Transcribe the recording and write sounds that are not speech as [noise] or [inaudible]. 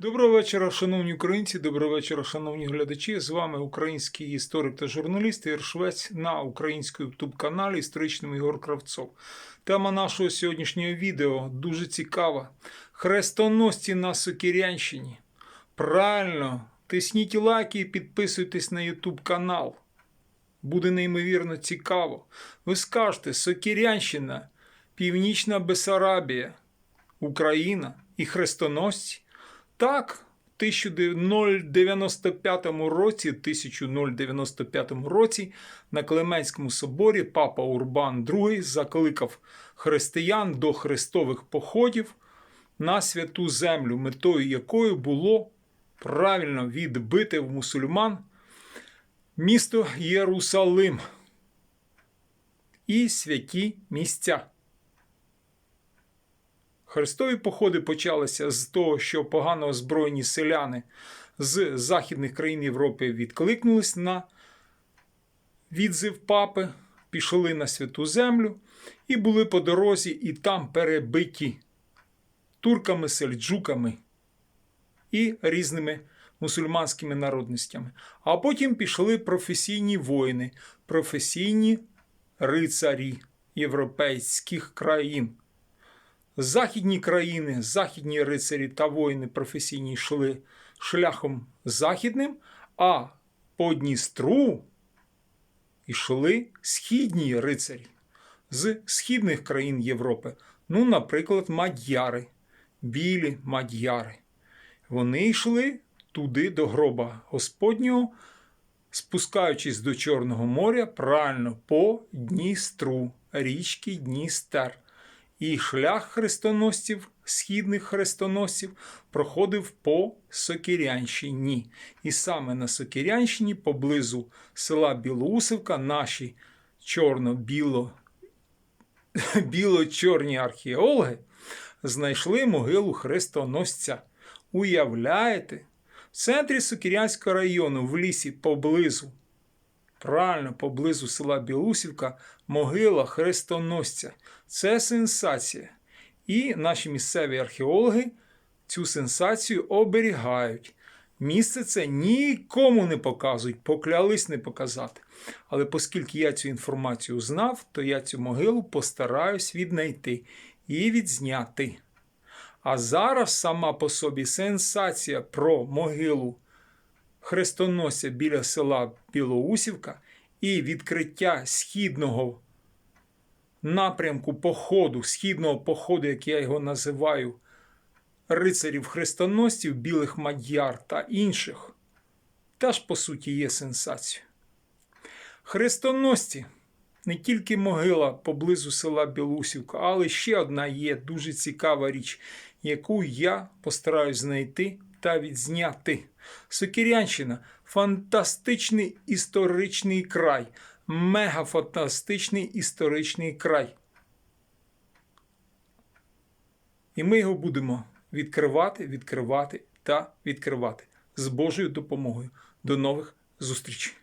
Доброго вечора, шановні українці, доброго вечора, шановні глядачі. З вами український історик та журналіст Ігор Швець на українському ютуб-каналі Історичним Ігор Кравцов. Тема нашого сьогоднішнього відео дуже цікава. Хрестоносці на Сокірянщині. Правильно, тисніть лайки і підписуйтесь на ютуб канал. Буде неймовірно цікаво. Ви скажете, Сокірянщина, Північна Бесарабія, Україна і хрестоносці. Так, в 1095 році, 1095 році на Клеменському соборі папа Урбан II закликав християн до хрестових походів на святу землю, метою якої було правильно відбити в мусульман місто Єрусалим і святі місця. Хрестові походи почалися з того, що погано озброєні селяни з західних країн Європи відкликнулись на відзив папи, пішли на святу землю і були по дорозі, і там перебиті турками, сельджуками і різними мусульманськими народностями. А потім пішли професійні воїни, професійні рицарі європейських країн. Західні країни, західні рицарі та воїни професійні йшли шляхом західним, а по Дністру йшли східні рицарі з східних країн Європи. Ну, наприклад, мадяри, білі мадяри. Вони йшли туди до гроба Господнього, спускаючись до Чорного моря, правильно по Дністру, річки Дністер. І шлях хрестоносців, східних хрестоносців, проходив по Сокирянщині. І саме на Сокирянщині, поблизу села Білоусівка, наші чорно-біло [laughs] біло-чорні археологи знайшли могилу хрестоносця. Уявляєте? В центрі Сокирянського району, в лісі поблизу, правильно, поблизу села Білусівка, могила хрестоносця. Це сенсація. І наші місцеві археологи цю сенсацію оберігають. Місце це нікому не показують, поклялись не показати. Але оскільки я цю інформацію знав, то я цю могилу постараюсь віднайти і відзняти. А зараз сама по собі сенсація про могилу хрестоносця біля села Білоусівка і відкриття східного напрямку походу, східного походу, як я його називаю, рицарів хрестоносців, білих мадяр та інших, теж по суті є сенсацією. Хрестоносці не тільки могила поблизу села Білусівка, але ще одна є дуже цікава річ, яку я постараюсь знайти та відзняти. Сокірянщина фантастичний історичний край, мегафантастичний історичний край. І ми його будемо відкривати, відкривати та відкривати з Божою допомогою. До нових зустрічей!